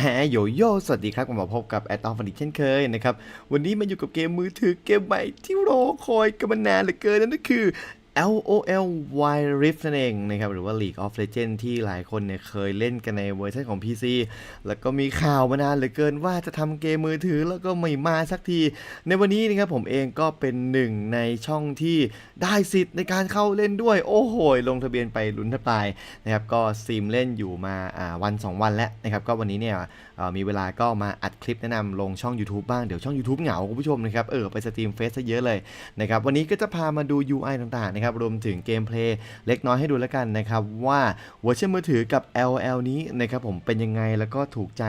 แฮโยโย่สวัสดีครับกลับมาพบกับแอดออฟฟันดิเช่นเคยนะครับ วันนี้มาอยู่กับเกมมือถือเกมใหม่ที่รอคอยกันมานานเหลือเกินนั่นก็คือ LOL Wild Rift นั่นเองนะครับหรือว่า League of Legends ที่หลายคนเนี่ยเคยเล่นกันในเวอร์ชันของ PC แล้วก็มีข่าวมานานเหลือเกินว่าจะทำเกมมือถือแล้วก็ไม่มาสักที ในวันนี้นะครับผมเองก็เป็นหนึ่งในช่องที่ได้สิทธิ์ในการเข้าเล่นด้วย โอ้โห ลงทะเบียนไปลุ้นแทบตายนะครับก็ซีมเล่นอยู่มาวัน 2 วันแล้วนะครับก็วันนี้เนี่ย มีเวลาก็มาอัดคลิปแนะนำลงช่อง YouTube บ้าง เดี๋ยวช่อง YouTube เหงาคุณผู้ชมนะครับ เออไปสตรีมเฟซซะเยอะเลยนะครับวันนี้ก็จะพามาดู UI ต่างๆนะครับรวมถึงเกมเพลย์เล็กน้อยให้ดูแล้วกันนะครับว่าเวอร์ชันมือถือกับ LL นี้นะครับผมเป็นยังไงแล้วก็ถูกใจ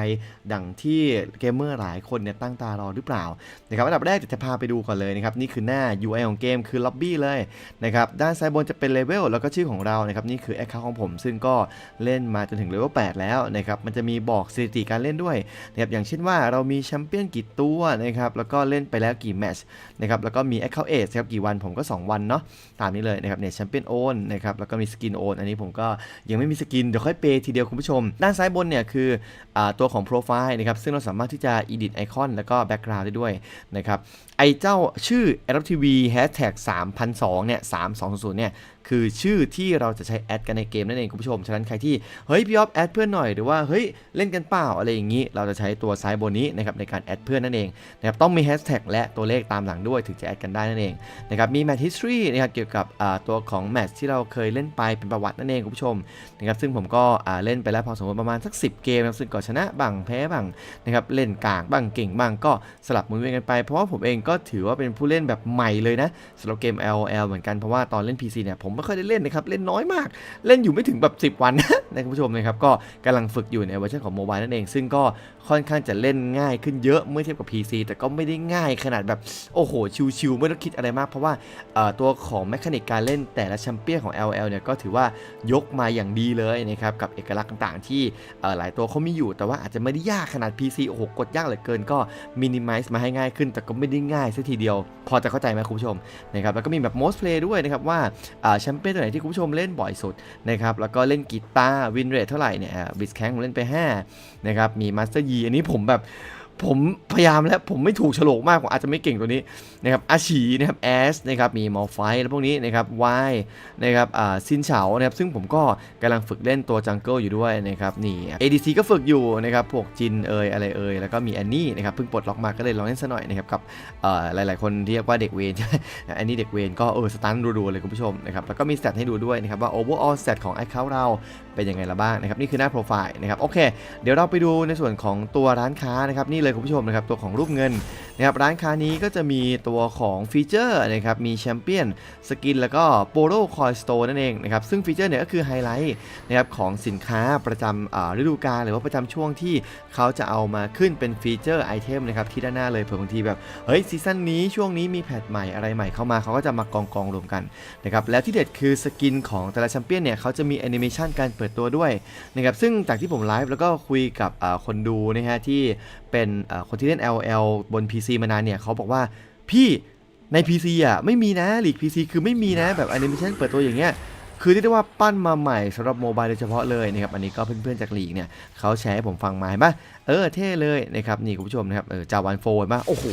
ดังที่เกมเมอร์หลายคนเนี่ยตั้งตารอหรือเปล่านะครับอันดับแรกจะพาไปดูก่อนเลยนะครับนี่คือหน้า UI ของเกมคือล็อบบี้เลยนะครับด้านซ้ายบนจะเป็นเลเวลแล้วก็ชื่อของเรานะครับนี่คือแอคเคาท์ของผม ซึ่งก็เล่นมาจนถึงเลเวล8แล้วนะครับมันจะมีบอกสถิติการเล่นด้วยนะครับอย่างเช่นว่าเรามีแชมเปี้ยนกี่ตัวนะครับแล้วก็เล่นไปแล้วกี่แมตช์นะครับแล้วก็มีแอคเคาท์เอสครับกี่วันผมก็ 2 วันเนาะตามนี้เลยนะครับเนี่ยแชมเปี้ยนโอนนะครับแล้วก็มีสกินโอนอันนี้ผมก็ยังไม่มีสกิน เดี๋ยวค่อยเปย์ทีเดียวคุณผู้ชม ด้านซ้ายบนเนี่ยคืออตัวของโปรไฟล์นะครับซึ่งเราสามารถที่จะ edit ไอคอนแล้วก็แบ็กกราวด์ได้ด้วยนะครับ ไอเจ้าชื่อ a d o p t v Hashtag 3002เนี่ย3200เนี่ยคือชื่อที่เราจะใช้แอดกันในเกมนั่นเองคุณผู้ชม ฉะนั้นใครที่เฮ้ยพี่ออฟแอดเพื่อนหน่อยหรือว่าเฮ้ยเล่นกันเปล่าอะไรอย่างนี้ เราจะใช้ตัวซ้ายบนนี้นะครับในการแอดเพื่อนนั่นเองนะครับต้องมีแฮชแท็กและตัวเลขตามหลังด้วยถึงจะแอดกันได้นั่นเองนะครับมี Match History นะครับเกี่ยวกับตัวของแมตช์ที่เราเคยเล่นไปเป็นประวัตินั่นเองคุณผู้ชมนะครับซึ่งผมก็เล่นไปแล้วพอสมควรประมาณสัก 10 เกมนะครับซึ่งก็ชนะบ้างแพ้บ้างนะครับเล่นกากบ้างเก่งบ้างก็สลับหมุนเวียนกันไปเพราะว่าผมเองก็็ถือว่าเป็นผู้เล่นแบบใหม่เลยนะสำหรับเกม LOL เหมือนกันเพราะว่าตอนเล่น PC เนี่ยผมไม่ค่อยได้เล่นนะครับเล่นน้อยมาก เล่นอยู่ไม่ถึงแบบ 10 วันนะคุณผู้ชมนะครับก็กำลังฝึกอยู่ในเวอร์ชันของโมบายนั่นเอง ซึ่งก็ค่อนข้างจะเล่นง่ายขึ้นเยอะเมื่อเทียบกับ PC แต่ก็ไม่ได้ง่ายขนาดแบบโอ้โหชิวๆไม่ต้องคิดอะไรมาก เพราะว่าตัวของแมคานิกการเล่นแต่ละแชมเปี้ยนของ LL เนี่ยก็ถือว่ายกมาอย่างดีเลยนะครับกับเอกลักษณ์ต่างๆ ที่หลายตัวเขามีอยู่ แต่ว่าอาจจะไม่ได้ยากขนาด PC โอ้โหกดยากเหลือเกินก็มินิมัลมาให้ง่ายขึ้น แต่ก็ไม่ได้ง่ายซะทีเดียว พอจะเข้าใจไหมคุณผู้ชมนะครับแล้วก็มีแบบ most play ด้วยนะครับว่าแชมเปี้ยนตัวไหนที่คุณผู้ชมเล่นบ่อยสุดนะครับแล้วก็เล่นกีตาร์วินเรทเท่าไหร่เนี่ยบิสแคงผมเล่นไป5นะครับมีมาสเตอร์ยีอันนี้ผมแบบ ผมพยายามแล้วผมไม่ถูกฉลกมากผมอาจจะไม่เก่งตัวนี้นะครับอาชีนะครับแอสนะครับมีมอลไฟแล้วพวกนี้นะครับวายนะครับอ่าซินเฉานะครับซึ่งผมก็กำลังฝึกเล่นตัวจังเกิลอยู่ด้วยนะครับนี่ ADC ก็ฝึกอยู่นะครับพวกจินเอยอะไรเอยแล้วก็มีแอนนี่นะครับเพิ่งปลดล็อกมาก็เลยลองเล่นซะหน่อยนะครับกับเอ่อหลายๆ คนเรียกว่าเด็กเวนแอนนี้เด็กเวนก็เออสตันรัวๆเลยคุณผู้ชมนะครับแล้วก็มีสแตให้ดูด้วยนะครับว่า overall stat ของ account เราเป็นยังไงละบ้างนะครับนี่คือหน้าโปรไฟล์นะครับโอเค เดี๋ยวเราไปดูในส่วนของตัวร้านค้านะครับนี่เลยคุณผู้ชมนะครับตัวของรูปเงินนะครับร้านค้านี้ก็จะมีตัวของฟีเจอร์นะครับมีแชมเปี้ยนสกินแล้วก็โปโลคอยสโตนั่นเองนะครับซึ่งฟีเจอร์เนี่ยก็คือไฮไลท์นะครับของสินค้าประจำฤดูกาลหรือว่าประจำช่วงที่เขาจะเอามาขึ้นเป็นฟีเจอร์ไอเทมนะครับที่ด้านหน้าเลยเผื่อบางทีแบบเฮ้ยซีซั่นนี้ช่วงนี้มีแพทใหม่อะไรใหม่เข้ามาเขาก็จะมากองกองรวมกันนะครับแล้วที่เด็ดคือสกินของแต่ละแชมเปี้ยนเนี่ยเขาจะมีแอนิเมชันการเปิดตัวด้วยนะครับซึ่งจากที่ผมไลฟ์แล้วก็คุยกับคนดูนะฮะที่เป็นอ่าคนที่เล่น LL บน PC มานานเนี่ยเขาบอกว่าพี่ใน PC อะไม่มีนะหลีก PC คือไม่มีนะแบบแอนิเมชันเปิดตัวอย่างเงี้ยคือเรียกได้ว่าปั้นมาใหม่สำหรับโมบายโดยเฉพาะเลยนะครับอันนี้ก็เพื่อนๆจากหลีกเนี่ยเขาแชร์ให้ผมฟังมาเห็นปะเออเท่เลยนะครับนี่คุณผู้ชมนะครับเออจาวันโฟนมาโอ้โห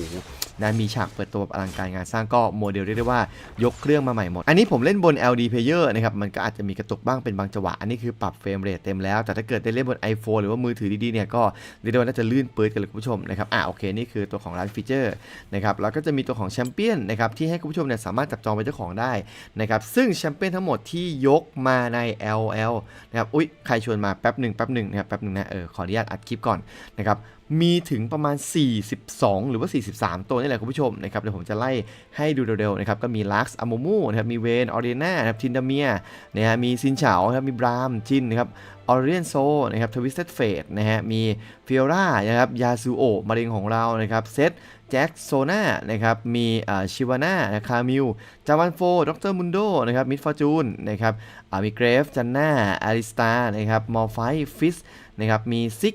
นะมีฉากเปิดตัวอลังการงานสร้างก็โมเดลเรียกได้ว่ายกเครื่องมาใหม่หมด อันนี้ผมเล่นบน LD Player นะครับมันก็อาจจะมีกระตุกบ้างเป็นบางจังหวะ อันนี้คือปรับเฟรมเรทเต็มแล้ว แต่ถ้าเกิดได้เล่นบน iPhone หรือว่ามือถือดีๆเนี่ยก็เรียกได้ว่าน่าจะลื่นปืดกันเลยคุณผู้ชมนะครับอะโอเคนี่คือตัวของร้านฟีเจอร์นะครับแล้วก็จะมีตัวของแชมเปี้ยนนะครับที่ให้คุณผู้ชมเนี่ยสามารถจับจองเป็นเจ้าของได้นะครับซึ่งแชมเปี้ยนทั้งหมดที่ยกมาใน LL นะครับอุ๊ยใครชวนมาแป๊บหนึ่งแป๊บหนึ่งนะครับแป๊บหนึ่งนะเออขออนุญาตอัดคลิปก่อนนะครับมีถึงประมาณ 42 หรือว่า 43 ตัวนี่แหละคุณผู้ชมนะครับเดี๋ยวผมจะไล่ให้ดูเร็วๆนะครับก็มีลักซ์อโมมูนะครับมีเวนออเรน่านะครับทินดาเมียนะฮะมีซินเฉาครับมีบรามจินนะครับออเรียนโซนะครับทวิสเต็ดเฟดนะฮะมีฟิโอรานะครับยาซูโอะมะเร็งของเรานะครับเซตแจ็คโซนานะครับมีชิวาน่าคามิลจาวันโฟดรมุนโดนะครับมิดฟอร์จูนนะครับมีเกรฟจันน่าอาริสตานะครับมอร์ไฟฟิสนะครับมีซิก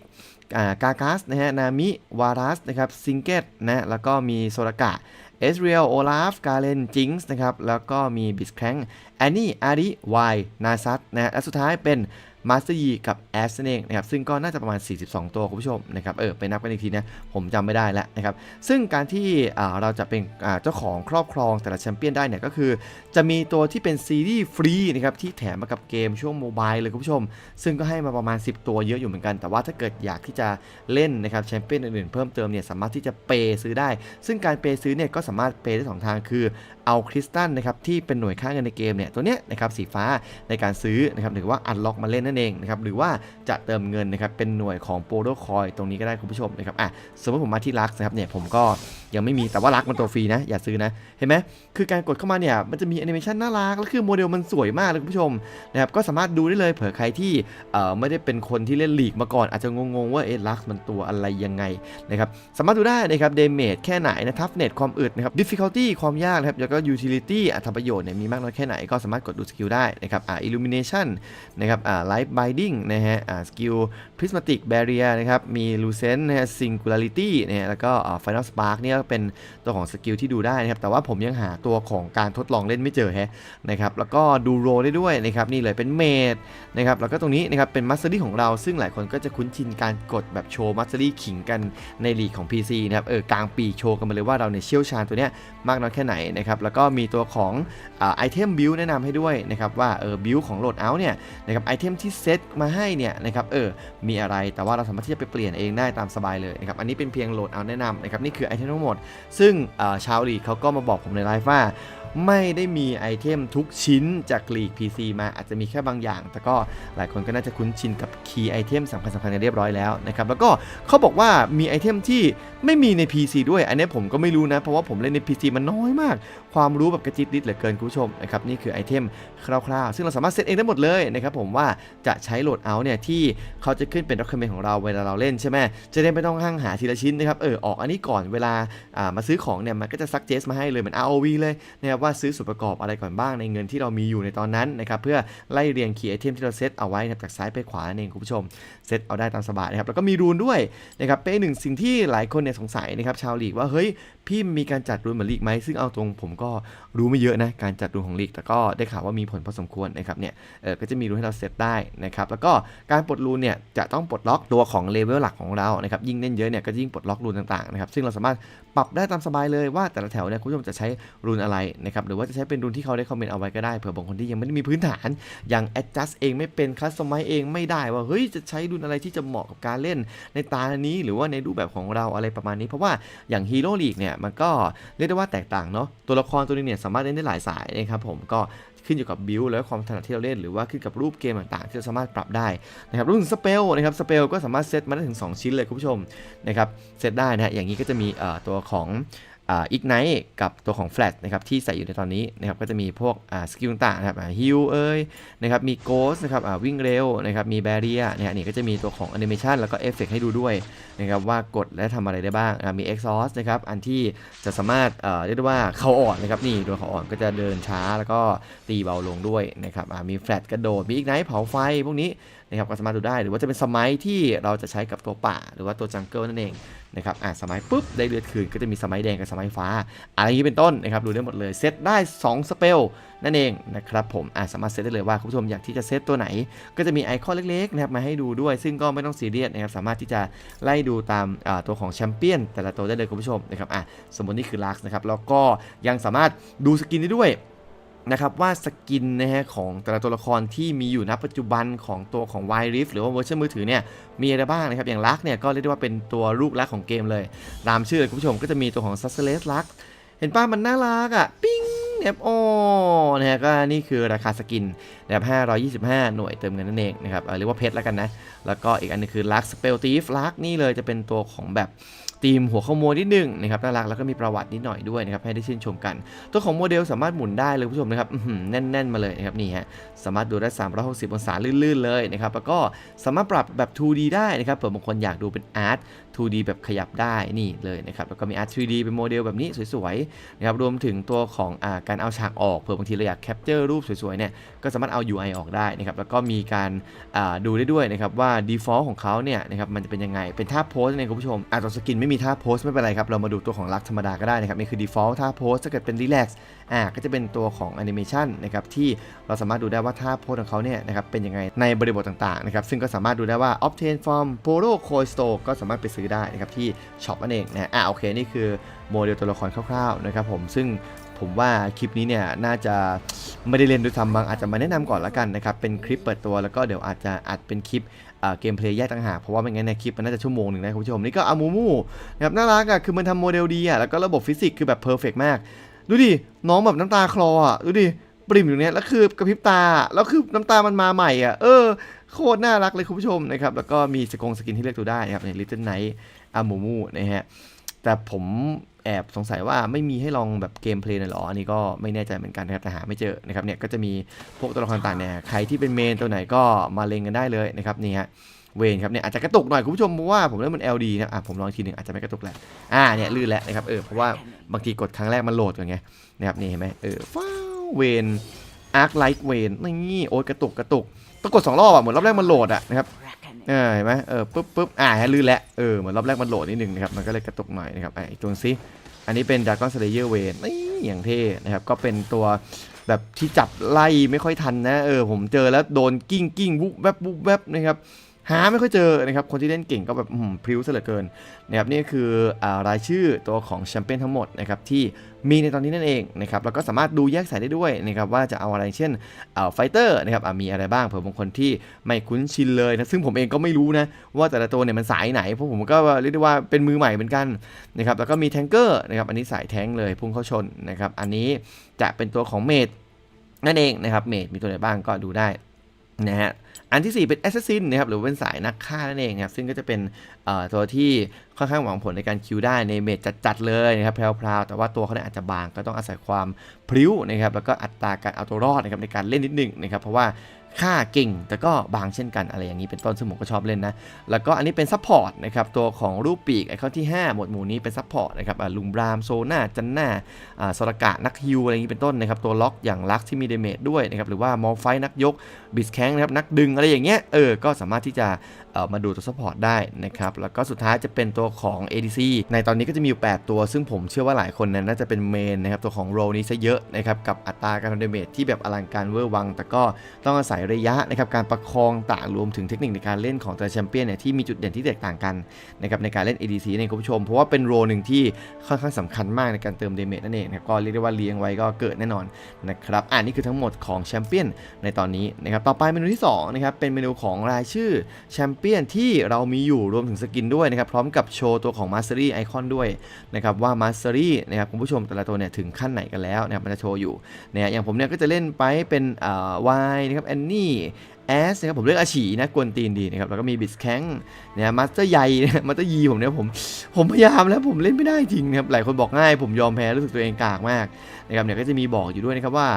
กากัสนะฮะนามิวารัสนะครับซิงเกตนะแล้วก็มีโซรากะเอสเรียลโอลาฟกาเลนจิงส์นะครับแล้วก็มีบิสแครงแอนนี่อาริไวนาซัตนะฮะและสุดท้ายเป็น Master Yi กับ a s นั่นเองนะครับซึ่งก็น่าจะประมาณ 42 ตัวคุณผู้ชมนะครับเออไปนับกันอีกทีนะผมจำไม่ได้แล้วนะครับซึ่งการที่อ่าเราจะเป็นอ่าเจ้าของครอบครองแต่ละแชมเปี้ยนได้เนี่ยก็คือ จะมีตัวที่เป็นซีรีส์ฟรีนะครับที่แถมมากับเกมช่วงโมบายเลยคุณผู้ชม ซึ่งก็ให้มาประมาณ 10 ตัวเยอะอยู่เหมือนกัน แต่ว่าถ้าเกิดอยากที่จะเล่นนะครับแชมเปี้ยนอื่นๆเพิ่มเติมเนี่ยสามารถที่จะเปย์ซื้อได้ ซึ่งการเปย์ซื้อเนี่ยก็สามารถเปย์ได้สองทางคือเอาคริสตัลนะครับที่เป็นหน่วยค่าเงินในเกมเนี่ยตัวเนี้ยนะครับสีฟ้าในการซื้อนะครับหรือว่าอันล็อกมาเล่นนั่นเองนะครับหรือว่าจะเติมเงินนะครับเป็นหน่วยของโปรโตคอยตรงนี้ก็ได้คุณผู้ชมนะครับอะสมมติผมมาที่ลักนะครับเนี่ยผมก็ยังไม่มีแต่ว่าลักมันตัวฟรีนะ อย่าซื้อนะ เห็นไหมคือการกดเข้ามาเนี่ยมันจะมีแอนิเมชันน่ารัก แล้วคือโมเดลมันสวยมากเลยคุณผู้ชมนะครับก็สามารถดูได้เลยเผื่อใครที่เอ่อไม่ได้เป็นคนที่เล่นลีกมาก่อน อาจจะงงๆว่าเอ๊ะลักมันตัวอะไรยังไงนะครับสามารถดูได้นะครับเดเมจแค่ไหนนะทัฟเน็ตความอึดนะครับดิฟฟิคัลตี้ความยากนะครับแล้วก็ยูทิลิตี้อัตประโยชน์เนี่ยมีมากน้อยแค่ไหนก็สามารถกดดูสกิลได้นะครับอ่าอิลูมิเนชันนะครับอ่าไลท์ไบดิ้งนะฮะอ่าสกิลพริสมาติกแบเรียนะครับมีลูเซนนะฮะซิงคูลาริตี้นะฮะแล้วก็อ่าไฟนอลสปาร์กเนี่ยก็เป็นตัวของสกิลที่ดูได้นะครับแต่ว่าผมยังหาตัวของการทดลองเล่นไม่เจอฮะนะครับแล้วก็ดูโรได้ด้วยนะครับนี่เลยเป็นเมดนะครับแล้วก็ตรงนี้นะครับเป็นมัสเตอรี่ของเราซึ่งหลายคนก็จะคุ้นชินการกดแบบโชว์มัสเตอรี่ขิงกันในลีกของ PC นะครับเออกลางปีโชว์กันมาเลยว่าเราเนี่ยเชี่ยวชาญตัวเนี้ยมากน้อยแค่ไหนนะครับแล้วก็มีตัวของไอเทมบิลแนะนำให้ด้วยนะครับว่าเออบิลของโหลดเอาเนี่ยนะครับไอเทมที่เซตมาให้เนี่ยนะครับเออมีอะไรแต่ว่าเราสามารถที่จะไปเปลี่ยนเองได้ตามสบายเลยนะครับอันนี้เป็นเพียงโหลดเอาแนะนำนะครับนี่คือไอเทมทั้งหมด ซึ่งชาวลีเขาก็มาบอกผมในไลฟ์ว่า ไม่ได้มีไอเทมทุกชิ้นจากลีก PC มาอาจจะมีแค่บางอย่าง แต่ก็หลายคนก็น่าจะคุ้นชินกับคีย์ไอเทมสำคัญสำคัญกันเรียบร้อยแล้วนะครับแล้วก็เขาบอกว่ามีไอเทมที่ไม่มีใน PC ด้วย อันนี้ผมก็ไม่รู้นะ เพราะว่าผมเล่นใน PC มันน้อยมาก ความรู้แบบกระจิตริดเหลือเกินคุณผู้ชมนะครับนี่คือไอเทมคร่าวๆ ซึ่งเราสามารถเซตเองได้หมดเลยนะครับผมว่าจะใช้โหลดเอาเนี่ยที่เขาจะขึ้นเป็น document ของเราเวลาเราเล่นใช่ไหมจะได้ไม่ต้องหั่งหาทีละชิ้นนะครับเออออกอันนี้ก่อนเวลาามาซื้อของเนี่ยมันก็จะซักเจสมาให้เลยเหมือน ROV เลยนะครับว่าซื้อส่วนประกอบอะไรก่อนบ้างในเงินที่เรามีอยู่ในตอนนั้นนะครับเพื่อไล่เรียงคีย์ไอเทมที่เราเซตเอาไว้จากซ้ายไปขวานั่นเองคุณผู้ชมเซตเอาได้ตามสบายนะครับแล้วก็มีรูนด้วยนะครับเป็นหนึ่งสิ่งที่หลายคนเนี่ยสงสัยนะครับชาวลีกว่าเฮ้ยพี่มีการจัดรูนเหมือนลีกไหมซึ่งเอาตรงผมก็ รู้ไม่เยอะนะการจัดรูนของลีก แต่ก็ได้ข่าวว่ามีผลพอสมควรนะครับเนี่ยเออก็จะมีรูนให้เราเซตได้นะครับแล้วก็การปลดรูนเนี่ยจะต้องปลดล็อกตัวของเลเวลหลักของเรานะครับยิ่งเล่นเยอะเนี่ยก็ยิ่งปลดล็อกรูนต่างๆนะครับซึ่งเราสามารถปรับได้ตามสบายเลยว่าแต่ละแถวเนี่ยคุณผู้ชมจะใช้รูนอะไรนะครับหรือว่าจะใช้เป็นรูนที่เขาได้คอมเมนต์เอาไว้ก็ได้เผื่อบางคนที่ยังไม่ได้มีพื้นฐานยัง adjust เองไม่เป็นคัสตอมไมเองไม่ได้ว่าเฮ้ยจะใช้รุนอะไรที่จะเหมาะกับการเล่นในตานี้หรือว่าในรูปแบบของเราอะไรประมาณนี้ เพราะว่าอย่างฮีโร่ลีกเนี่ยมันก็เรียกได้ว่าแตกต่างเนาะตัวละครตัวนี้เนี่ยสามารถเล่นได้หลายสายนะครับผมก็ขึ้นอยู่กับบิลและความถนัดที่เราเล่นหรือว่าขึ้นกับรูปเกมต่างๆ ที่เราสามารถปรับได้นะครับรุ่นสเปลนะครับสเปลก็สามารถเซตมาได้ถึง 2 ชิ้นเลยคุณผู้ชมนะครับเซตได้นะฮะอย่างนี้ก็จะมีตัวของ อีกไนท์กับตัวของแฟลชนะครับที่ใส่อยู่ในตอนนี้นะครับก็จะมีพวกสกิลต่างๆนะครับฮิลเอ้ยนะครับมีโกสนะครับอ่าวิ่งเร็วนะครับมีแบเรียเนี่ยนี่ก็จะมีตัวของแอนิเมชันแล้วก็เอฟเฟกให้ดูด้วยนะครับว่ากดและทำอะไรได้บ้างมี Exhaust นะครับอันที่จะสามารถเอ่อเรียกได้ว่าเขาอ่อนนะครับนี่ตัวเขาอ่อนก็จะเดินช้าแล้วก็ตีเบาลงด้วยนะครับอ่ามีแฟลตกระโดดมีอีกไนท์เผาไฟพวกนี้ นะครับก็สามารถดูได้หรือว่าจะเป็นสมัยที่เราจะใช้กับตัวป่า หรือว่าตัวจังเกิลนั่นเองนะครับอ่าสมัยปุ๊บได้เลือดคืนก็จะมีสมัยแดงกับสมัยฟ้า อะไรอย่างนี้เป็นต้นนะครับดูได้หมดเลยเซตได้ 2 สเปลนั่นเองนะครับผมอะสามารถเซตได้เลยว่าคุณผู้ชมอยากที่จะเซตตัวไหน ก็จะมีไอคอนเล็กๆนะครับมาให้ดูด้วย ซึ่งก็ไม่ต้องซีเรียสนะครับสามารถที่จะไล่ดูตามตัวของแชมเปี้ยนแต่ละตัวได้เลยคุณผู้ชมนะครับอะสมมตินี่คือลักซ์นะครับแล้วก็ยังสามารถดูสกินได้ด้วย นะครับว่าสกินนะฮะของแต่ละตัวละครที่มีอยู่ณปัจจุบันของตัวของ w i Rift หรือว่าเวอร์ชันมือถือเนี่ยมีอะไรบ้างนะครับ อย่างลักเนี่ยก็เรียกได้ว่าเป็นตัวลูกลักของเกมเลย ตามชื่อเลยคุณผู้ชมก็จะมีตัวของ s u s s e l e s ลักเห็นป้ามันน่ารักอะ ปิ้งนะครับโอนะฮะก็นี่คือราคาสกินนะครับ525 หน่วยเติมเงินนั่นเองนะครับเเรียกว่าเพชรแล้วกันนะ แล้วก็อีกอันนึงคือลักสเปลตีฟลักนี่เลยจะเป็นตัวของแบบ ทีมหัวขโมยนิดนึงนะครับน่ารักแล้วก็มีประวัตินิดหน่อยด้วยนะครับให้ได้ชื่นชมกัน ตัวของโมเดลสามารถหมุนได้เลยผู้ชมนะครับแน่น ๆ มาเลยนะครับนี่ฮะสามารถดูได้ 360 องศาลื่นๆเลยนะครับแล้วก็สามารถปรับแบบ 2D ได้นะครับเผื่อบางคนอยากดูเป็นอาร์ต 2D แบบขยับได้นี่เลยนะครับแล้วก็มีอาร์ต 3D เป็นโมเดลแบบนี้สวยๆนะครับรวมถึงตัวของอาการเอาฉากออกเผื่อบางทีเราอยากแคปเจอร์รูปสวยๆเนี่ยก็สามารถเอา UI ออกได้นะครับแล้วก็มีการดูได้ด้วยนะครับว่า default ของเขาเนี่ยนะครับมันจะเป็นยังไงเป็นท่าโพสเนี่ยคุณผู้ชมอาตัวสกินไม่มีมีท่าโพสไม่เป็นไรครับ เรามาดูตัวของลักธรรมดาก็ได้นะครับ นี่คือ default ท่าโพสถ้าเกิดเป็น relax อ่าก็จะเป็นตัวของ animation นะครับที่เราสามารถดูได้ว่าท่าโพสของเขาเนี่ยนะครับเป็นยังไงในบริบทต่างๆนะครับซึ่งก็สามารถดูได้ว่า obtain from polo coin store ก็สามารถไปซื้อได้นะครับที่ช็อปนั่นเองนะอ่าโอเคนี่คือโมเดลตัวละครคร่าวๆนะครับผมซึ่ง ผมว่าคลิปนี้เนี่ยน่าจะไม่ได้เล่นด้วยซ้ำบางอาจจะมาแนะนำก่อนละกันนะครับ เป็นคลิปเปิดตัวแล้วก็เดี๋ยวอาจจะอัดเป็นคลิปเกมเพลย์แยกต่างหากเพราะว่าไม่งั้นในคลิปมันน่าจะชั่วโมงหนึ่งนะคุณผู้ชม นี่ก็อามูมูนะครับน่ารักอะคือมันทำโมเดลดีอะแล้วก็ระบบฟิสิกส์คือแบบเพอร์เฟกมาก ดูดิ น้องแบบน้ำตาคลออะดูดิปริมอยู่เนี้ยแล้วคือกระพริบตาแล้วคือน้ำตามันมาใหม่อะเออโคตรน่ารักเลยคุณผู้ชมนะครับแล้วก็มีสกงสกินที่เลือกตัวได้นะครับในลิตเติ้ลไนท์อามูมูนะฮะแต่ผม แอบสงสัยว่าไม่มีให้ลองแบบเกมเพลย์นะหรอ อันนี้ก็ไม่แน่ใจเหมือนกันนะครับแต่หาไม่เจอนะครับเนี่ยก็จะมีพวกตัวละครต่างเนี่ยใครที่เป็นเมนตัวไหนก็มาเลงกันได้เลยนะครับนี่ฮะเวนครับเนี่ยอาจจะกระตุกหน่อยคุณผู้ชมเพราะว่าผมเล่นมัน LD นะอะผมลองทีหนึ่งอาจจะไม่กระตุกแหละอ่าเนี่ยลื่นแล้วนะครับเออเพราะว่าบางทีกดครั้งแรกมันโหลดก่อนไงนะครับนี่เห็นไหมเออฟ้าวเวนอาร์คไลท์เวนนี่โอ๊ยกระตุกกระตุกต้องกดสองรอบอะเหมือนรอบแรกมันโหลดอะนะครับ เออเห็นไหมเออปุ๊บปุ๊บอ่าฮะลื่นแล้วเออเหมือนรอบแรกมันโหลดนิดนึงนะครับมันก็เลยกระตุกหน่อยนะครับอะอีกตัวซิอันนี้เป็นดากอนสเลเยอร์เวนนี่อย่างเท่นะครับก็เป็นตัวแบบที่จับไล่ไม่ค่อยทันนะเออผมเจอแล้วโดนกิ้งกิ้งวุบแวบวุบแวบนะครับ หาไม่ค่อยเจอนะครับ คนที่เล่นเก่งก็แบบพริ้วซะเหลือเกินนะครับนี่คืออรายชื่อตัวของแชมเปี้ยนทั้งหมดนะครับที่มีในตอนนี้นั่นเองนะครับแล้วก็สามารถดูแยกสายได้ด้วยนะครับว่าจะเอาอะไรเช่นไฟเตอร์นะครับมีอะไรบ้างเผื่อบางคนที่ไม่คุ้นชินเลยนะซึ่งผมเองก็ไม่รู้นะว่าแต่ละตัวเนี่ยมันสายไหนเพราะผมก็เรียกได้ว่าเป็นมือใหม่เหมือนกันนะครับแล้วก็มีแทงเกอร์นะครับอันนี้สายแทงเลยพุ่งเข้าชนนะครับอันนี้จะเป็นตัวของเมดนั่นเองนะครับเมดมีตัวไหนบ้างก็ดูได้นะฮะ อันที่ 4 เป็นแอสซัสซินนะครับหรือเป็นสายนักฆ่านั่นเองนะครับซึ่งก็จะเป็นตัวที่ค่อนข้างหวังผลในการคิวได้ในเมจจัดๆเลยนะครับแพรวๆแต่ว่าตัวเขาเนี่ยอาจจะบางก็ต้องอาศัยความพลิ้วนะครับแล้วก็อัตราการเอาตัวรอดนะครับในการเล่นนิดหนึงนะครับเพราะว่า ฆ่าเก่ง แต่ก็บางเช่นกันอะไรอย่างนี้เป็นต้นซึ่งผมก็ชอบเล่นนะ แล้วก็อันนี้เป็นซัพพอร์ตนะครับตัวของรูปปีกไอคอนที่ 5 หมวดหมู่นี้เป็นซัพพอร์ตนะครับลุงบรามโซน่าจันน่าอ่าสรกะนักฮิวอะไรอย่างนี้เป็นต้นนะครับตัวล็อกอย่างลักที่มีเดเมจด้วยนะครับหรือว่ามอลไฟนักยกบิสแคงนะครับนักดึงอะไรอย่างเงี้ยเออก็สามารถที่จะ มาดูตัวซัพพอร์ตได้นะครับ แล้วก็สุดท้ายจะเป็นตัวของ ADC ในตอนนี้ก็จะมีอยู่ 8 ตัว ซึ่งผมเชื่อว่าหลายคนนั้นน่าจะเป็นเมนนะครับ ตัวของโรนี้ซะเยอะนะครับ กับอัตราการทำเดเมจที่แบบอลังการเวอร์วัง แต่ก็ต้องอาศัยระยะนะครับ การประคองต่างรวมถึงเทคนิคในการเล่นของแต่แชมเปี้ยนเนี่ยที่มีจุดเด่นที่แตกต่างกันนะครับในการเล่น ADC เนี่ยคุณผู้ชม เพราะว่าเป็นโรหนึ่งที่ค่อนข้างสำคัญมากในการเติมเดเมจนั่นเองนะครับก็เรียกได้ว่าเลี้ยงไว้ก็เกิดแน่นอนนะครับอ่านี่คือทั้งหมดของแชมเปี้ยนในตอนนี้นะครับต่อไปเมนูที่สองนะครับเป็นเมนูของรายชื่อแชมเปี้ยนที่เรามีอยู่รวมถึงสกินด้วยนะครับพร้อมกับโชว์ตัวของ Mastery Icon ด้วยนะครับว่า Mastery นะครับคุณผู้ชมแต่ละตัวเนี่ยถึงขั้นไหนกันแล้วนะครับมันจะโชว์อยู่เนี่ยอย่างผมเนี่ยก็จะเล่นไปเป็นอ่าวายนะครับแอนนี่แอสนะครับผมเลือกอาฉีนะกวนตีนดีนะครับแล้วก็มีบิสแข้งเนี่ยมาสเตอร์ใหญ่มาสเตอร์ยีผมเนี่ยผมผมพยายามแล้วผมเล่นไม่ได้จริงนะครับหลายคนบอกง่าย ผมยอมแพ้รู้สึกตัวเองกากมากนะครับเนี่ยก็จะมีบอกอยู่ด้วยนะครับว่า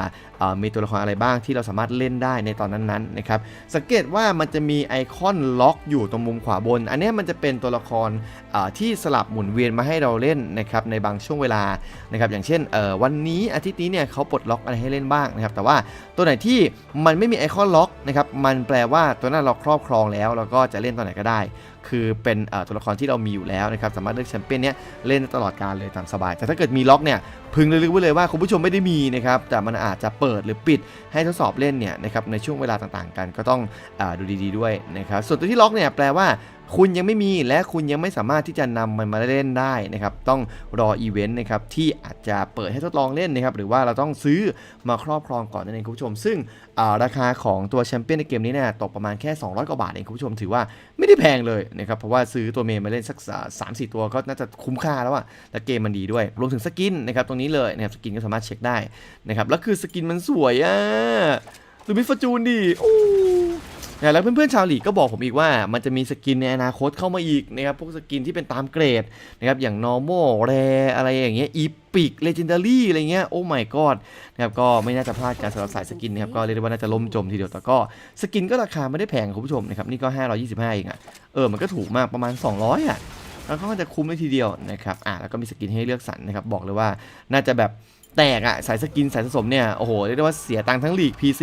มีตัวละครอะไรบ้างที่เราสามารถเล่นได้ในตอนนั้นๆนะครับสังเกตว่ามันจะมีไอคอนล็อกอยู่ตรงมุมขวาบน อันนี้มันจะเป็นตัวละครที่สลับหมุนเวียนมาให้เราเล่นนะครับในบางช่วงเวลานะครับอย่างเช่นวันนี้อาทิตย์นี้เนี่ยเขาปลดล็อกอะไรให้เล่นบ้างนะครับแต่ว่าตัวไหนที่มันไม่มีไอคอนล็อกนะครับมันแปลว่าตัวนั้นเราครอบครองแล้ว เราก็จะเล่นตอนไหนก็ได้ คือเป็นตัวละครที่เรามีอยู่แล้วนะครับสามารถเลือกแชมเปี้ยนเนี้ยเล่นตลอดการเลยตามสบาย แต่ถ้าเกิดมีล็อกเนี่ยพึงระลึกไว้เลยว่าคุณผู้ชมไม่ได้มีนะครับแต่มันอาจจะเปิดหรือปิดให้ทดสอบเล่นเนี่ยนะครับในช่วงเวลาต่างๆ กันก็ต้องอดูดีๆด้วยนะครับส่วนตัวที่ล็อกเนี่ยแปลว่าคุณยังไม่มีและคุณยังไม่สามารถที่จะนำมันมาเล่นได้นะครับต้องรออีเวนต์นะครับที่อาจจะเปิดให้ทดลองเล่นนะครับหรือว่าเราต้องซื้อมาครอบครองก่อนนั่นเองคุณผู้ชม ซึ่งราคาของตัวแชมเปี้ยนในเกมนี้เนี่ยตกประมาณแค่ 200 กว่าบาทเองคุณผู้ชมถือว่าไม่ได้แพงเลยนะครับเพราะว่าซื้อตัวเมนมาเล่นสักสามสี่ตัวก็น่าจะคุ้มค่าแล้วอะและเกมมันดีด้วย รวมถึงสกินนะครับตรงนี้เลยนะครับสกินก็สามารถเช็คได้นะครับแล้วคือสกินมันสวยอะดูมิฟจูนดิโอ้ นี่ยแล้วเพื่อนๆชาวลีกก็บอกผมอีกว่ามันจะมีสกินในอนาคตเข้ามาอีกนะครับพวกสกินที่เป็นตามเกรดนะครับอย่าง normal rare อะไรอย่างเงี้ย epic legendary อะไรเงี้ยโอ้ my god นะครับก็ไม่น่าจะพลาดการสำหรับสายสกินนะครับก็เรียกได้ว่าน่าจะล่มจมทีเดียวแต่ก็สกินก็ราคาไม่ได้แพงคุณผู้ชมนะครับนี่ก็ 525 เองอะเออมันก็ถูกมากประมาณ 200 อะแล้วก็จะคุ้มได้ทีเดียวนะครับอะแล้วก็มีสกินให้เลือกสรรนะครับบอกเลยว่าน่าจะแบบแตกอะสายสกินสายสะสมเนี่ย โอ้โห เรียกได้ว่าเสียตังค์ทั้งลีก PC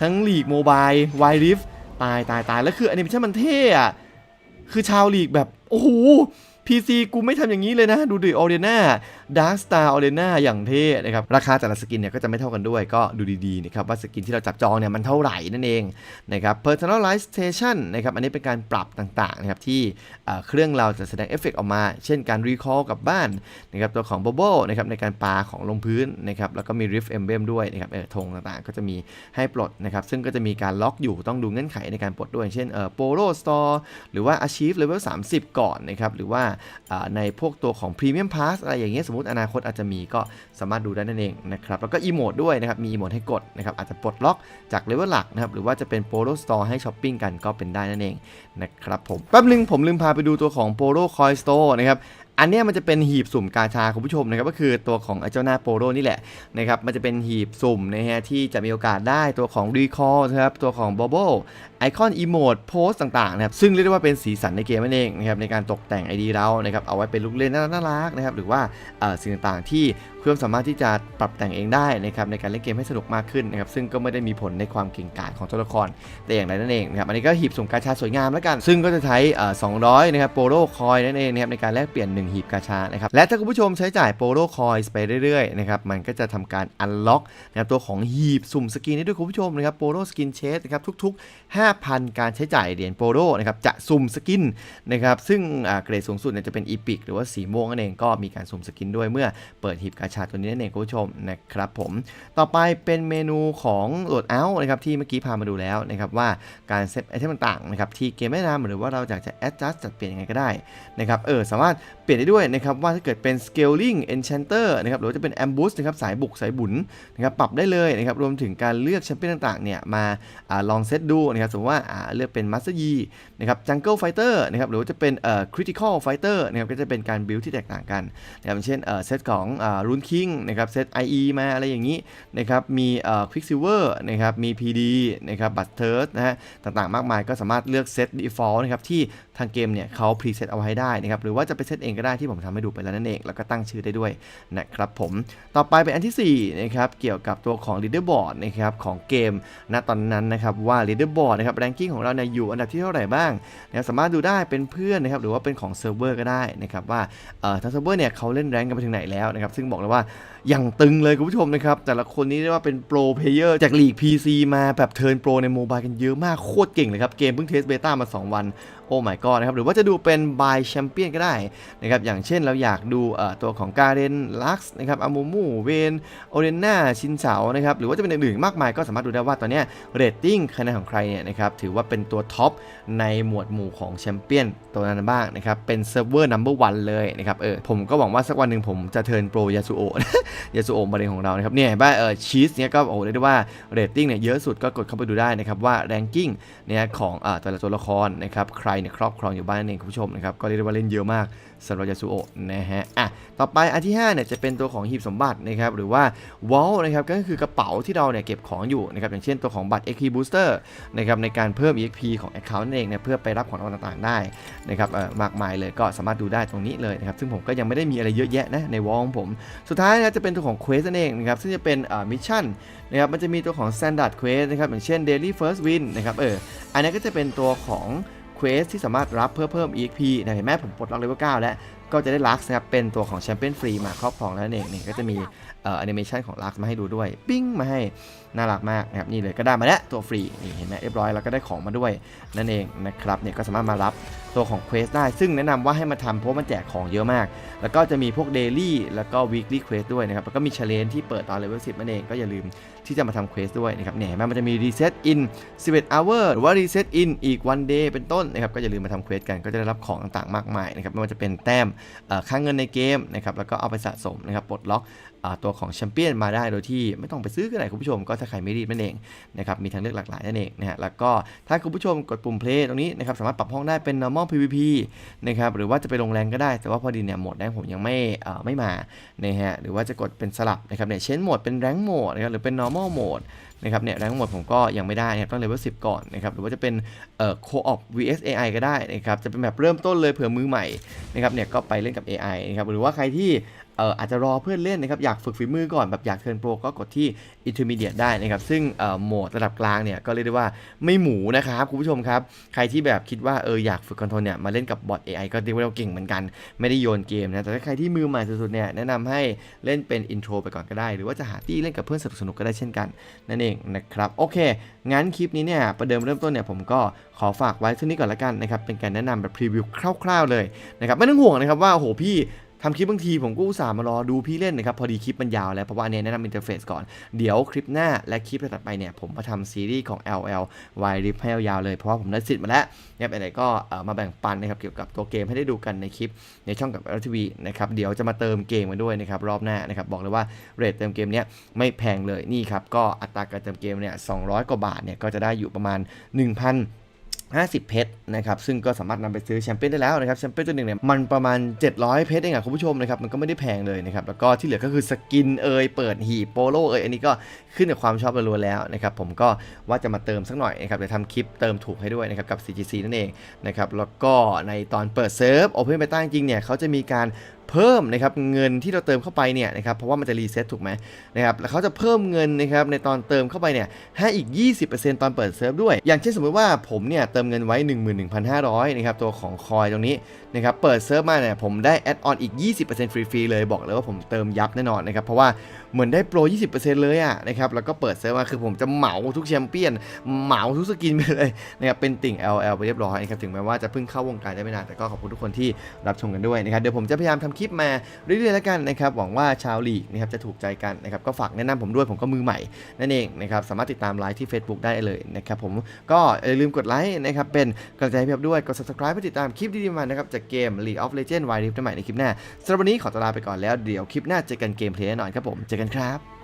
ทั้งลีกโมบายไวริฟ ตายตายตายแล้วคือแอนิเมชันมันเท่อะคือชาวลีกแบบ โอ้โห PC กูไม่ทำอย่างนี้เลยนะ ดูดิออเรน่าดาร์ s สตาร์ออเรน่าอย่างเท่นะครับ ราคาแต่ละสกินเนี่ยก็จะไม่เท่ากันด้วยก็ดูดีๆนะครับว่าสกินที่เราจับจองเนี่ยมันเท่าไหร่นั่นเองนะครับ personalization นะครับอันนี้เป็นการปรับต่างๆนะครับที่เครื่องเราจะแสดงเอฟเฟกต์ออกมา เช่นการ recall กลับบ้านนะครับตัวของ bubble นะครับในการปาของลงพื้นนะครับแล้วก็มี rift emblem ด้วยนะครับเออธงต่างๆ ก็จะมีให้ปลดนะครับซึ่งก็จะมีการล็อกอยู่ต้องดูเงื่อนไขในการปลดด้วยเช่นเออ polo store หรือว่า achieve level 30 ก่อนนะครับหรือว่าในพวกตัวของ premium pass อะไรอย่างเงี้ยสมมติอนาคตอาจจะมีก็สามารถดูได้นั่นเองนะครับแล้วก็อีโมดด้วยนะครับมีอีโมดให้กดนะครับอาจจะปลดล็อกจากเลเวลหลักนะครับหรือว่าจะเป็นโปโลสตอร์ให้ช้อปปิ้งกันก็เป็นได้นั่นเองนะครับผมแป๊บนึงผมลืมพาไปดูตัวของโปโลคอยสโตร์นะครับ อันนี้มันจะเป็นหีบสุ่มกาชาคุณผู้ชมนะครับก็คือตัวของไอเจ้าหน้าโปโลนี่แหละนะครับมันจะเป็นหีบสุ่มนะฮะที่จะมีโอกาสได้ตัวของรีคอร์นะครับตัวของบอเบลไอคอนอีโมดโพสต่างๆนะครับซึ่งเรียกได้ว่าเป็นสีสันในเกมนั่นเองนะครับในการตกแต่ง ID เรานะครับเอาไว้เป็นลูกเล่นน่ารักนะครับหรือว่าสิ่งต่างๆที่ พื่อนสามารถที่จะปรับแต่งเองได้นะครับในการเล่นเกมให้สนุกมากขึ้นนะครับซึ่งก็ไม่ได้มีผลในความเก่งกาจของตัวละครแต่อย่างใดนั่นเองนะครับอันนี้ก็หีบสุ่มกาชาสวยงามแล้วกัน ซึ่งก็จะใช้เอ่อ200นะครับโปโลคอยนั่นเองนะครับในการแลกเปลี่ยน 1 หีบกาชานะครับและถ้าคุณผู้ชมใช้จ่ายโปโลคอยไปเรื่อยๆนะครับมันก็จะทำการอันล็อกนะครับตัวของหีบสุ่มสกินได้ด้วยคุณผู้ชมนะครับโปโลสกินเชสนะครับทุก ๆ 5,000 การใช้จ่ายเหรียญโปโลนะครับจะสุ่มสกินนะครับซึ่งเกรดสูงสุดเนี่ยจะเป็นอีพิกหรือว่าสีม่วงนั่นเองก็มีการสุ่มสกินด้วยเมื่อเปิดหีบกาชาตัวนี้นั่นเองคุณผู้ชมนะครับผมต่อไปเป็นเมนูของโหลดเอาท์นะครับที่เมื่อกี้พามาดูแล้วนะครับว่าการเซตไอเทมต่างๆนะครับที่เกมแนะนำหรือว่าเราอยากจะ adjust จัดเปลี่ยนยังไงก็ได้นะครับเออสามารถเปลี่ยนได้ด้วยนะครับว่าถ้าเกิดเป็น scaling enchanter นะครับหรือจะเป็น ambush นะครับสายบุกสายบุญนะครับปรับได้เลยนะครับรวมถึงการเลือกแชมเปี้ยนต่างๆเนี่ยมาอลองเซตดูนะครับสมมติว่าเลือกเป็น master yi นะครับ jungle fighter นะครับหรือว่าจะเป็นเอ่อ critical fighter นะครับก็จะเป็นการ build ที่แตกต่างกันนะครับอย่างเช่นเอ่อเซตของอ่า rune king นะครับเซต IE มาอะไรอย่างนี้นะครับมีเอ่อ Quicksilver นะครับมี PD นะครับบัตเทิร์สนะฮะต่างๆมากมายก็สามารถเลือกเซต default นะครับที่ทางเกมเนี่ยเขาพรีเซตเอาไว้ให้ได้นะครับหรือว่าจะไปเซตเองก็ได้ที่ผมทำให้ดูไปแล้วนั่นเอง แล้วก็ตั้งชื่อได้ด้วยนะครับผมต่อไปเป็นอันที่4นะครับเกี่ยวกับตัวของ leaderboard นะครับของเกมณตอนนั้นนะครับว่า leaderboard นะครับ ranking ของเราเนี่ยอยู่อันดับที่เท่าไหร่บ้างนะครับสามารถดูได้เป็นเพื่อนนะครับหรือว่าเป็นของเซิร์ฟเวอร์ก็ได้นะครับว่าเอ่อทางเซิร์ฟเวอร์เนี่ยเขาเล่นแรงกันไปถึงไหนแล้วนะครับซึ่งบอกเลยว่า อย่างตึงเลยคุณผู้ชมนะครับ แต่ละคนนี้เรียกว่าเป็นโปรเพลเยอร์จากลีก PC มาแบบเทิร์นโปรในโมบายกันเยอะมากโคตรเก่งเลยครับ เกมเพิ่งเทสเบต้ามา 2 วันโอ้ my god นะครับ หรือว่าจะดูเป็นบายแชมเปี้ยนก็ได้นะครับ อย่างเช่นเราอยากดูเอ่อตัวของการเ n นลักซ์นะครับอามูมูเวนโอเรน่าชินเสานะครับ หรือว่าจะเป็นอื่นๆมากมายก็สามารถดูได้ว่าตอนเนี้ยเรตติ้งคะแนนของใครเนี่ยนะครับ ถือว่าเป็นตัวท็อปในหมวดหมู่ของแชมเปี้ยนตัวนั้นบ้างนะครับ เป็นเซิร์ฟเวอร์นัมเบอร์วันเลยนะครับ เออ ผมก็หวังว่าสักวันหนึ่งผมจะเทิร์นโปรยาสุโอะยาสูโอะมะเรนของเรานะครับเนี่ยเห็นป่ะเออชีสเนี่ยก็โอ้เรียกได้ว่าเรตติ้งเนี่ยเยอะสุดก็กดเข้าไปดูได้นะครับว่าแรงกิ้งเนี่ยของอ่อแต่ละตัวละครนะครับใครเนี่ยครอบครองอยู่บ้านนั่นเองคุณผู้ชมนะครับก็เรียกได้ว่าเล่นเยอะมากสำหรับยาสุโอะนะฮะอะต่อไปอันที่5เนี่ยจะเป็นตัวของหีบสมบัตินะครับหรือว่าวอลนะครับก็คือกระเป๋าที่เราเนี่ยเก็บของอยู่นะครับอย่างเช่นตัวของบัตร XP Booster นะครับในการเพิ่ม EXP ของ Account นั่นเองเนี่ยเพื่อไปรับของรางวัลต่างๆได้นะครับเอ่อมากมายเลยก็สามารถดูได้ตรงนี้เลยนะครับซึ่งผมก็ยังไม่ได้มีอะไรเยอะแยะนะในวอลของผมสุดท้ายนะจะเป็นตัวของ Quest นั่นเองนะครับซึ่งจะเป็นมิชชั่นนะครับมันจะมีตัวของ Standard Quest นะครับอย่างเช่น Daily First Win นะครับเอออันนี้ก็จะเป็นตัวของ เควสที่สามารถรับเพื่อเพิ่ม EXP นะเห็นไหมผมปลดล็อกเลเวล9แล้วก็จะได้ลักซ์นะครับเป็นตัวของแชมเปี้ยนฟรีมาครอบครองแล้วนั่นเองนี่ก็จะมี แอนิเมชันของลักมาให้ดูด้วยปิ้งมาให้น่ารักมากนะครับนี่เลยก็ได้มาแล้วตัวฟรีนี่เห็นไหมเรียบร้อยแล้วก็ได้ของมาด้วยนั่นเองนะครับเนี่ยก็สามารถมารับตัวของเควสได้ ซึ่งแนะนำว่าให้มาทำเพราะมันแจกของเยอะมาก แล้วก็จะมีพวกเดลี่แล้วก็ weekly quest ด้วยนะครับแล้วก็มี challenge ที่เปิดตอนเลเวล10นั่นเองก็อย่าลืมที่จะมาทำเควสด้วยนะครับเนี่ยเห็นไหมมันจะมี reset in 11 hour หรือว่า reset in อีก one day เป็นต้นนะครับก็อย่าลืมมาทำเควสกันก็จะได้รับของต่างๆมากมายนะครับไม่ว่าจะเป็นแต้มค่าเงินในเกมนะครับแล้วก็เอาไปสะสมนะครับปลดล็อกอตัวของแชมเปี้ยนมาได้โดยที่ไม่ต้องไปซื้อก็ได้คุณผู้ชมก็ถ้าใครไม่รีบนั่นเองนะครับมีทางเลือกหลากหลายนั่นเองนะฮะแล้วก็ถ้าคุณผู้ชมกดปุ่ม play ตรงนี้นะครับสามารถปรับห้องได้เป็น normal PVP นะครับหรือว่าจะไปลงแรงก็ได้ แต่ว่าพอดีเนี่ยโหมดแรงผมยังไม่เอ่อไม่มานะฮะหรือว่าจะกดเป็นสลับนะครับเนี่ยเชนโหมดเป็นแรงโหมดนะครับหรือเป็น normal โหมดนะครับเนี่ยแรงโหมดผมก็ยังไม่ได้นะครับต้องเลเวล10ก่อนนะครับหรือว่าจะเป็นเอ่อ co-op vs AI ก็ได้นะครับจะเป็นแบบเริ่มต้นเลยเผื่อมือใหม่นะครับเนี่ยก็ไปเล่นกับ AI นะครับหรือว่าใครที่ เอ่ออาจจะรอเพื่อนเล่นนะครับอยากฝึกฝีมือก่อนแบบอยากเทิร์นโปรก็กดที่ intermediate ได้นะครับ ซึ่งเอ่อโหมดระดับกลางเนี่ยก็เรียกได้ว่าไม่หมูนะครับคุณผู้ชมครับ ใครที่แบบคิดว่าเอออยากฝึกคอนโทรลเนี่ยมาเล่นกับบอท AI ก็เรียกว่าเราเก่งเหมือนกัน ไม่ได้โยนเกมนะแต่ถ้าใครที่มือใหม่สุดๆเนี่ยแนะนำให้เล่นเป็นอินโทรไปก่อนก็ได้ หรือว่าจะหาที่เล่นกับเพื่อนสนุกๆก็ได้เช่นกันนั่นเองนะครับโอเคงั้นคลิปนี้เนี่ยประเดิมเริ่มต้นเนี่ยผมก็ขอฝากไว้เท่านี้ก่อนละกันนะครับเป็นการแนะนำแบบพรีวิวคร่าว ๆเลยนะครับไม่ต้องห่วงนะครับว่าโอ้โหพี่ ทำคลิปบางทีผมก็อุตส่าห์มารอดูพี่เล่นนะครับ พอดีคลิปมันยาวแล้วเพราะว่าอันเนี้ยแนะนำอินเทอร์เฟซก่อน เดี๋ยวคลิปหน้าและคลิปถัดไปเนี่ย ผมมาทำซีรีส์ของ LL Y Rip ให้ยาวเลย เพราะว่าผมได้สิทธิ์มาแล้วเนะครับไหนก็มาแบ่งปันนะครับ เกี่ยวกับตัวเกมให้ได้ดูกันในคลิปในช่องกับ l อ v นะครับเดี๋ยวจะมาเติมเกมมาด้วยนะครับรอบหน้านะครับบอกเลยว่าเรทเติมเกมเนี้ยไม่แพงเลยนี่ครับก็อัตราการเติมเกมเนี่ย200 กว่าบาทเนี่ยก็จะได้อยู่ประมาณ 1,000 50 เพชรนะครับซึ่งก็สามารถนำไปซื้อแชมเปี้ยนได้แล้วนะครับแชมเปี้ยนตัวหนึ่งเนี่ยมันประมาณ 700 เพชรเองอะคุณผู้ชมนะครับมันก็ไม่ได้แพงเลยนะครับแล้วก็ที่เหลือก็คือสกินเอยเปิดหีบโปโลเอยอันนี้ก็ขึ้นกับความชอบล้วนแล้วนะครับผมก็ว่าจะมาเติมสักหน่อยนะครับเดี๋ยวทำคลิปเติมถูกให้ด้วยนะครับกับ CGC นั่นเองนะครับแล้วก็ในตอนเปิดเซิร์ฟ Open Beta จริงๆเนี่ยเขาจะมีการ เพิ่มนะครับเงินที่เราเติมเข้าไปเนี่ยนะครับเพราะว่ามันจะรีเซ็ตถูกไหมนะครับแล้วเขาจะเพิ่มเงินนะครับในตอนเติมเข้าไปเนี่ยให้อีก 20%ตอนเปิดเซิร์ฟด้วย อย่างเช่นสมมติว่าผมเนี่ยเติมเงินไว้ 11,500นะครับตัวของคอยตรงนี้นะครับเปิดเซิร์ฟมาเนี่ยผมได้แอดออนอีก 20%ฟรีๆเลยบอกเลยว่าผมเติมยับแน่นอนนะครับเพราะว่าเหมือนได้โปร 20%เลยอะนะครับแล้วก็เปิดเซิร์ฟมาคือผมจะเหมาทุกแชมเปี้ยนเหมาทุกสกินไปเลยนะครับเป็นติ่ง LL ไปเรียบร้อยนะครับถึงแม้ว่าจะเพิ่งเข้าวงการได้ไม่นานแต่ก็ขอบคุณทุกคนที่รับชมกันด้วยนะครับเดี๋ยวผมจะพยายามทำคลิปมาเรื่อยๆแล้วกันนะครับหวังว่าชาวลีกนะครับจะถูกใจกันนะครับก็ฝากแนะนำผมด้วยผมก็มือใหม่นั่นเองนะครับสามารถติดตามไลฟ์ที่ Facebook ได้เลยนะครับผมก็อย่าลืมกดไลค์นะครับเป็นกำลังใจให้พี่ด้วยกด subscribe เพื่อติดตามคลิปดีๆมานะครับจากเกม League of Legends Wild Rift ได้ใหม่ในคลิปหน้าสำหรับวันนี้ขอตลาไปก่อนแล้วเดี๋ยวคลิปหน้าเจอกันเกมเพลย์แน่นอนครับผมเจอกันครับ